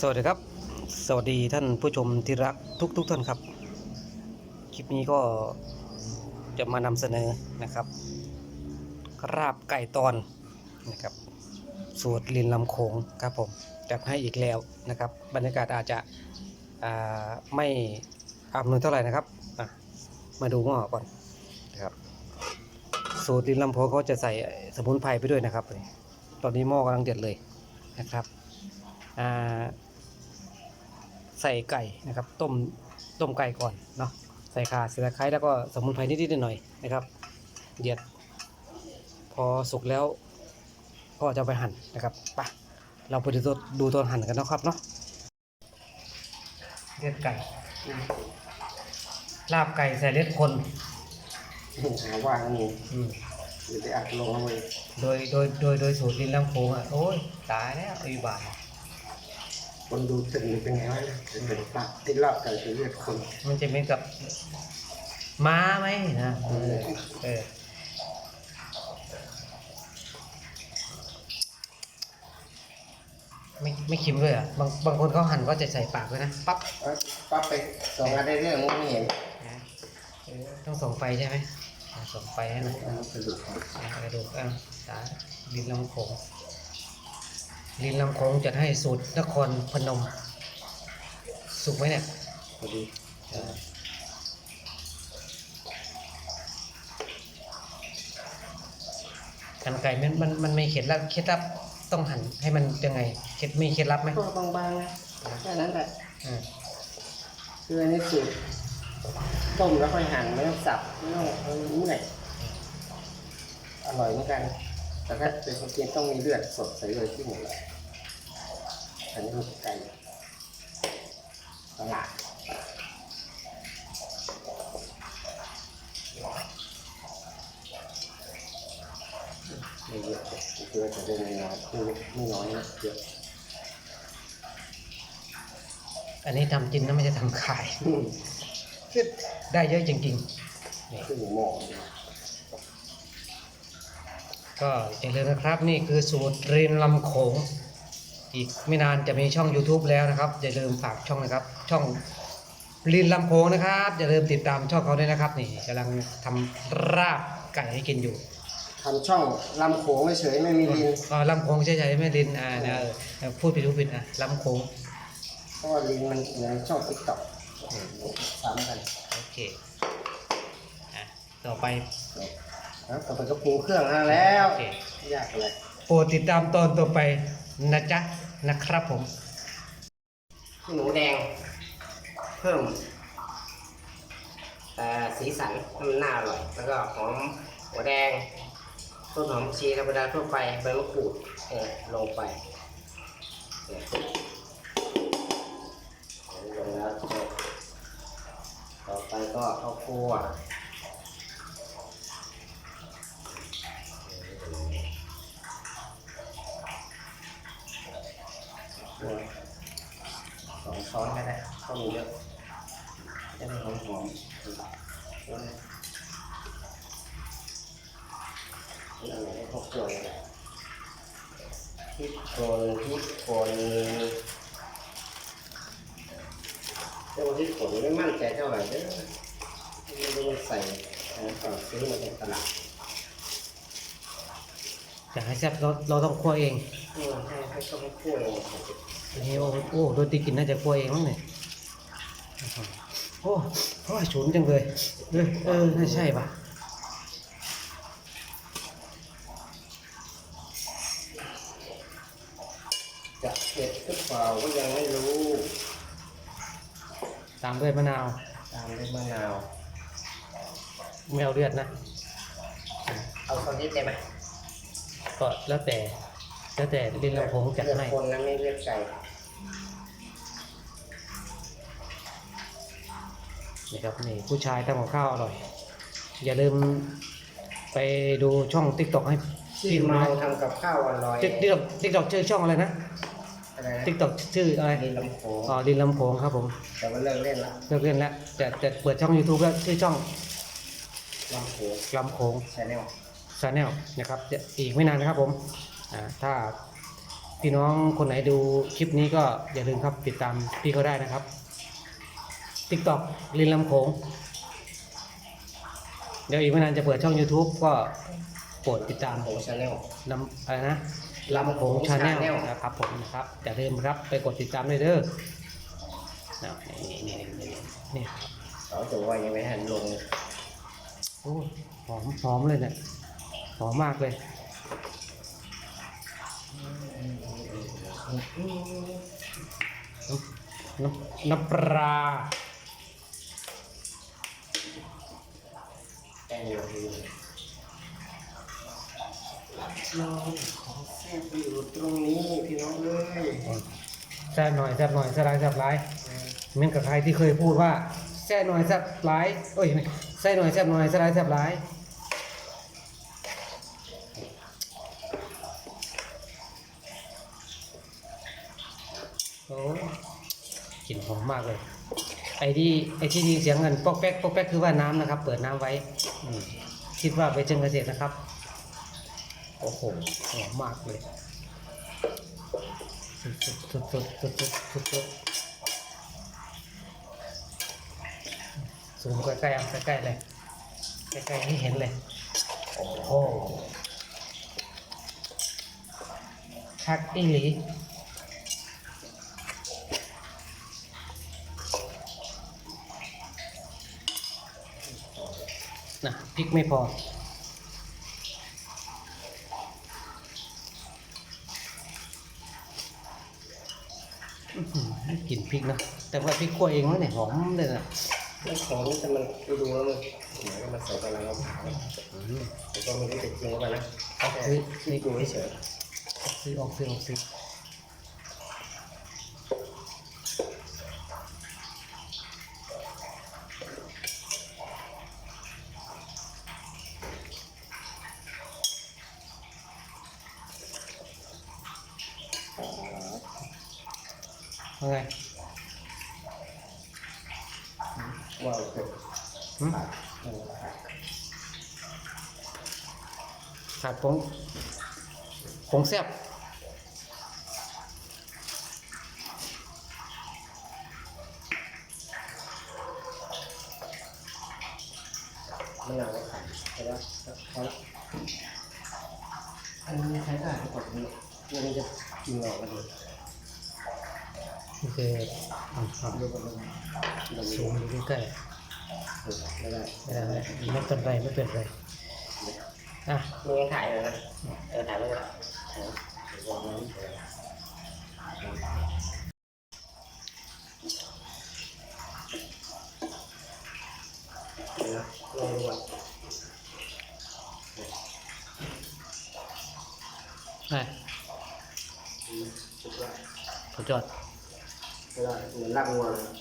สวัสดีครับ สวัสดีท่านผู้ชมที่รักทุกทุกๆท่านครับ คลิปนี้ก็จะมานำเสนอนะครับราบไก่ตอนนะครับสูตรลินลำโขงครับผมจัดให้อีกแล้วนะครับ บรรยากาศอาจจะไม่อำนวยเท่าไหร่นะครับมาดูหม้อก่อนนะครับสูตรลินลำโขงเขาจะใส่สมุนไพรไปด้วยนะครับ ตอนนี้หม้อกำลังเดือดเลยนะครับอ่า ใส่ไก่นะครับ ต้มต้มไก่ก่อนเนาะใส่ข่าใส่ตะไคร้แล้วก็สมุนไพรนิดๆหน่อยๆนะครับ เดือด พอสุกแล้วก็จะเอาไปหั่นนะครับไปะเราไปดูตัวดูตอนหั่นกันนะครับเนาะเลือดไก่ลาบไก่ใส่เลือดคนหาว่างนี่อืมหรือไปอัดลงเอาไว้โดยโดยโดยโดยสูตรลินลำโพงอะโอ้ยตายแล้วอีบาท คนดูตึงเป็นไงวะเนี่ยเป็นปากที่รอบไก่เป็นเลือดคนมันจะเป็นกับม้าไหมนะเออเออไม่ไม่เค็มด้วยอะบางบางคนเขาหั่นก็จะใส่ปากด้วยนะปั๊บเอาปั๊บไปสองอันได้เรื่องมึงไม่เห็นนะเออต้องส่องไฟใช่ไหมอะส่องไฟให้หน่อยเอากระดูกก่อนอะกระดูกอะตาลินลำโขง ลินลำโขงจะให้สูตรนครพนม สุกไหมเนี่ยพอดีหั่นไก่มันมันมันไม่เคล็ดลับเคล็ดลับต้องหั่นให้มันยังไงเคล็ดมีเคล็ดลับไหมก็บางๆนะแค่นั้นแหละอืมคืออันนี้สูตรต้มแล้วค่อยหั่นไม่ต้องสับไม่ต้องเอาเมื่อยอร่อยเหมือนกัน แต่ถ้าเป็นคนกินต้องมีเลือดสดใส่เลยที่หมดเลยอันนี้มันไก่ตลาดไม่เยอะเลยคือว่าจะได้ไม่น้อยคือไม่น้อยนะเยอะอันนี้ทำกินนะไม่ใช่ทำขาย ได้เยอะจริงคือหม้อเนี่ยๆ ก็อย่าลืมนะครับนี่คือสูตรเรียนลำโขง อีกไม่นานจะมีช่อง YouTube แล้วนะครับ อย่าลืมฝากช่องนะครับ ช่องลินลำโขงนะครับ อย่าลืมติดตามช่องเขาด้วยนะครับ นี่กำลังทำราบไก่ให้กินอยู่ทำช่องลำโขงเฉยๆไม่มีลินอ๋อลำโขงใช่ใช่ไม่ลินอ่าเดี๋ยวเดี๋ยวพูดผิดพูดผิดนะลำโขงเพราะว่าลินมันอยู่ในช่องติ๊กต็อกซ้ำกันโอเคอะต่อไป แล้วต่อไปก็ปรุงเครื่องแล้วโอเคยากเลยโปรดติดตามตอนต่อไปนะจ๊ะนะครับผมขี้หมูแดง เพิ่มแต่สีสันให้มันน่าอร่อย แล้วก็หอมหัวแดง ต้นหอมชีธรรมดาทั่วไปใบมะกรูดเนี่ยลงไปเนี่ยลงแล้วจบต่อไปก็ข้าวคั่วคั่วสองช้อนก็ได้ข้าวมีเยอะจะได้หอมหอมๆแล้วเนี่ย นี่อะไรให้ข้าวคั่วเลยนะพริกป่นพริกป่นแต่ว่าพริกป่นไม่มั่นใจเท่าไหร่เด้อไม่รู้ว่าใส่อะไรก่อนซื้อมาจากตลาดอยากให้แซ่บเราเราต้องคั่วเองเออให้ให้ข้าวคั่วเองอันนี้โอ้โอ้โดนตีกินน่าจะคั่วเองมั้งเนี่ยโอ้โอ้ยฉุนจังเลยเออเออน่าใช่ป่ะ เผ็ดหรือเปล่าก็ยังไม่รู้ ตามด้วยมะนาวตามด้วยมะนาว ไม่เอาเลือดนะ เอาสักนิดได้ไหมก็แล้วแต่ แล้วแต่ดินลำโพงจัดเลือกให้คนนะไม่เลือกไก่นะครับนี่ผู้ชายทำกับข้าวอร่อย อย่าลืมไปดูช่องติ๊กต็อกให้ที่พี่ดูเมานะทำกับข้าวอร่อย ติ๊กต็อกติ๊กต็อกชื่อช่องอะไรนะ อะไรนะติ๊กต็อกชื่ออะไรดินลำโพงอ๋อดินลำโพงครับผมแต่ว่าเลิกเล่นละเลิกเล่นแล้วแต่แต่เปิดช่อง YouTube แล้วชื่อช่องลำโพงลำโขงชาแนลชาแนลนะครับจะอีกไม่นานนะครับผมอ่าถ้าพี่น้องคนไหนดูคลิปนี้ก็อย่าลืมครับติดตามพี่เขาได้นะครับ TikTok ลินลำโขงเดี๋ยวอีกไม่นานจะเปิดช่อง YouTube ก็โปรดติดตามโอ้ชาแนลนำอะไรนะ ลำโขงชาแนล Channel นะครับผมนะครับอย่าลืมครับไปกดติดตามด้วยเด้อนะนี่นี่นี่นี่นี่เขาตัวว่ายังไม่ทันลงโอ้หอมหอมเลยเนี่ยหอมมากเลยน้ำน้ำปลาแกงอยู่ที่น้องข องแซ่บอยู่ตรงนี้พี่น้องเอ้ยแซ่บหน่อยแซ่บหน่อยแซ่บหลายแซ่บหลายเหมือนกับใครที่เคยพูดว่าแซ่บหน่อยแซ่บหลายเอ้ยไม่แซ่บหน่อยแซ่บหน่อยแซ่บหลายแซ่บหลายโอ้กลิ่นหอมมากเลย ไอ้ที่ไอ้ที่มีเสียงเงินปอกแป๊กปอกแป๊กคือว่าน้ำนะครับ เปิดน้ำไว้อืมคิดว่าไปเชิงเกษตรนะครับ โอ้โหหอมมากเลยสุดๆสุดๆสุดๆสุดๆสูงใกล้ๆเอาใกล้ๆเลยใกล้ๆให้เห็นเลย โอ้โหคักอีหลีนะพริกไม่พอ กลิ่นพริกนะแต่ว่าพริกคั่วเองวะเนี่ยหอมเลยนะไม่ของนี่แต่มันดูดูแล้วมันเหมือนกับมันใส่กำลังมะพร้าวแต่ก็ไม่ได้เป็นจริงเข้าไปนะออกซื้อนี่ดูเฉยออกซื้อออกซื้อออกซื้ ไงว้าวขาดผงผงแซ่บไม่เอาไว้ขายเพแล้ว่าเพราะอันนี้ใช้ได้ก่อนนี้ยังจะกินหลอกกันเลย นี่คืออะอะดูกันเลยดูซูมดูใกล้ไม่ได้ๆไม่ได้ไม่ได้ไม่เป็นไรไม่เป็นไรอะมึงยังถ่ายเลยนะเออถ่ายไว้เลยถ่ายไว้วางไว้เดี๋ยวนะลองดูก่อนไปอืมสุดยอด Malaking wala.